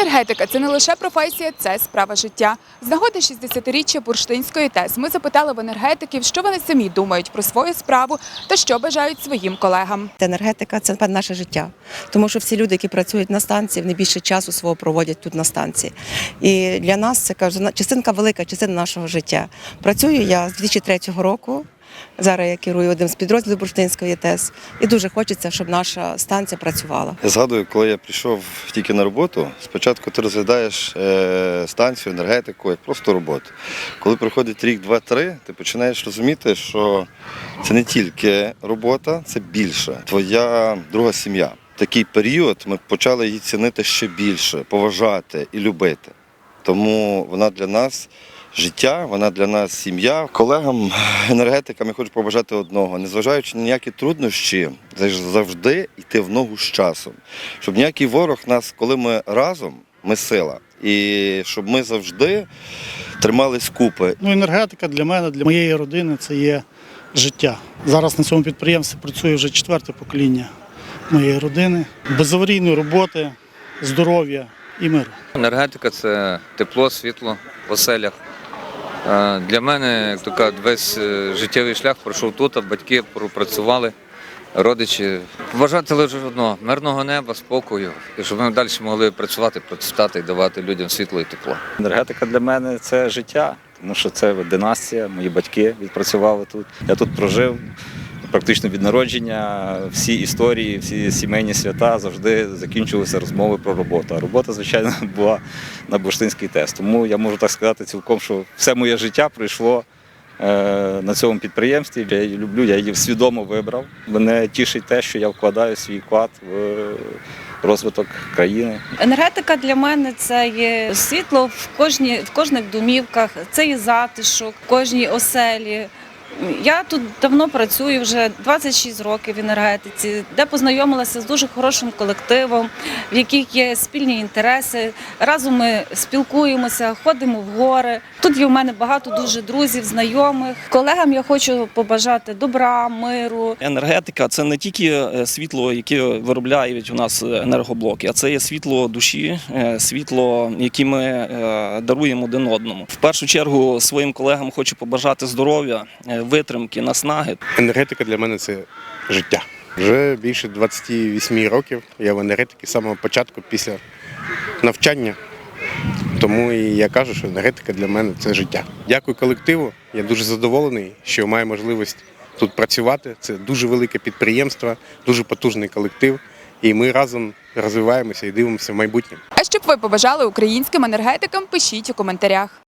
Енергетика це не лише професія, це справа життя. З нагоди 60-річчя бурштинської ТЕС ми запитали в енергетиків, що вони самі думають про свою справу та що бажають своїм колегам. Енергетика це наше життя, тому що всі люди, які працюють на станції, вони більше часу свого проводять тут на станції. І для нас це кажу, частинка велика, частина нашого життя. Працюю я з 2003 року. Зараз я керую одним з підрозділів Бурштинської ТЕС, і дуже хочеться, щоб наша станція працювала. Я згадую, коли я прийшов тільки на роботу, спочатку ти розглядаєш е, станцію, енергетику, як просто роботу. Коли проходить рік, два, три, ти починаєш розуміти, що це не тільки робота, це більше. Твоя друга сім'я. Такий період ми почали її цінити ще більше, поважати і любити. Тому вона для нас життя, вона для нас сім'я. Колегам, енергетикам я хочу побажати одного, незважаючи на ніякі труднощі, завжди йти в ногу з часом. Щоб ніякий ворог нас, коли ми разом, ми сила. І щоб ми завжди тримались купи. Ну, енергетика для мене, для моєї родини це є життя. Зараз на цьому підприємстві працює вже четверте покоління моєї родини. Безаварійної роботи, здоров'я і миру. Енергетика це тепло, світло в оселях. Для мене, як весь е, життєвий шлях пройшов тут, а батьки пропрацювали, родичі. Вважати лише одного мирного неба, спокою, і щоб ми далі могли працювати, процвітати і давати людям світло і тепло. Енергетика для мене це життя, тому що це династія, мої батьки відпрацювали тут. Я тут прожив практично від народження. Всі історії, всі сімейні свята завжди закінчувалися розмови про роботу. А робота, звичайно, була на бурштинський тест. Тому я можу так сказати цілком, що все моє життя пройшло. е, На цьому підприємстві я її люблю, я її свідомо вибрав. Мене тішить те, що я вкладаю свій вклад в розвиток країни. Енергетика для мене це є світло в кожній в кожних домівках, це є затишок в кожній оселі. Я тут давно працюю вже 26 років в енергетиці, де познайомилася з дуже хорошим колективом, в яких є спільні інтереси. Разом ми спілкуємося, ходимо в гори. Тут є в мене багато дуже друзів, знайомих. Колегам я хочу побажати добра, миру, Енергетика це не тільки е, світло, яке виробляють у нас енергоблоки, а це є світло душі, е, світло, яке ми е, даруємо один одному. В першу чергу своїм колегам хочу побажати здоров'я, витримки, наснаги. Енергетика для мене це життя. Вже більше 28 років я в енергетиці з самого початку після навчання. Тому і я кажу, що енергетика для мене це життя. Дякую колективу. Я дуже задоволений, що маю можливість тут працювати. Це дуже велике підприємство, дуже потужний колектив. І ми разом розвиваємося і дивимося в майбутнє. А щоб ви побажали українським енергетикам, пишіть у коментарях.